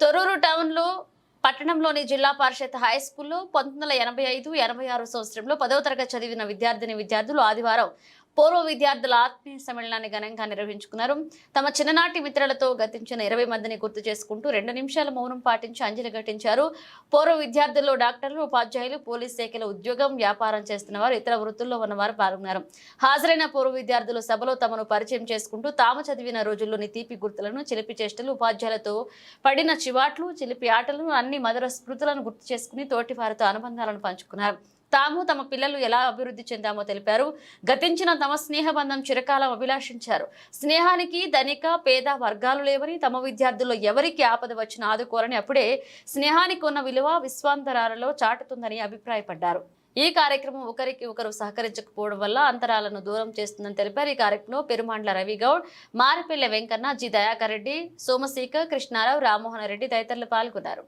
తొర్రూరు టౌన్లో పట్టణంలోని జిల్లా పరిషత్ హై స్కూల్లో పంతొమ్మిది వందల ఎనభై ఐదు ఎనభై ఆరు సంవత్సరంలో పదవ తరగతి చదివిన విద్యార్థిని విద్యార్థులు ఆదివారం పూర్వ విద్యార్థుల ఆత్మీయ సమ్మేళనాన్ని ఘనంగా నిర్వహించుకున్నారు. తమ చిన్ననాటి మిత్రులతో గతించిన ఇరవై మందిని గుర్తు చేసుకుంటూ రెండు నిమిషాల మౌనం పాటించి అంజలి ఘటించారు. పూర్వ విద్యార్థుల్లో డాక్టర్లు ఉపాధ్యాయులు పోలీస్ శాఖల ఉద్యోగం వ్యాపారం చేస్తున్న వారు ఇతర వృత్తుల్లో ఉన్నవారు పాల్గొన్నారు. హాజరైన పూర్వ విద్యార్థులు సభలో తమను పరిచయం చేసుకుంటూ తాము చదివిన రోజుల్లోని తీపి గుర్తులను చిలిపి చేష్టలు ఉపాధ్యాయులతో పడిన చివాట్లు చిలిపి ఆటలను అన్ని మధుర స్మృతులను గుర్తు చేసుకుని తోటి వారితో అనుబంధాలను పంచుకున్నారు. తాము తమ పిల్లలు ఎలా అభివృద్ధి చెందామో తెలిపారు. గతించిన తమ స్నేహబంధం చిరకాలం అభిలాషించారు. స్నేహానికి ధనిక పేద వర్గాలు లేవని తమ విద్యార్థుల్లో ఎవరికి ఆపద వచ్చినా ఆదుకోరని అప్పుడే స్నేహానికి ఉన్న విలువ విశ్వాంతరాలలో చాటుతుందని అభిప్రాయపడ్డారు. ఈ కార్యక్రమం ఒకరికి ఒకరు సహకరించకపోవడం వల్ల అంతరాలను దూరం చేస్తుందని తెలిపారు. ఈ కార్యక్రమంలో పెరుమాండ్ల రవిగౌడ్ మారిపల్లె వెంకన్న జి. దయాకర్ రెడ్డి సోమశేఖర్ కృష్ణారావు రామ్మోహన్ రెడ్డి తదితరులు పాల్గొన్నారు.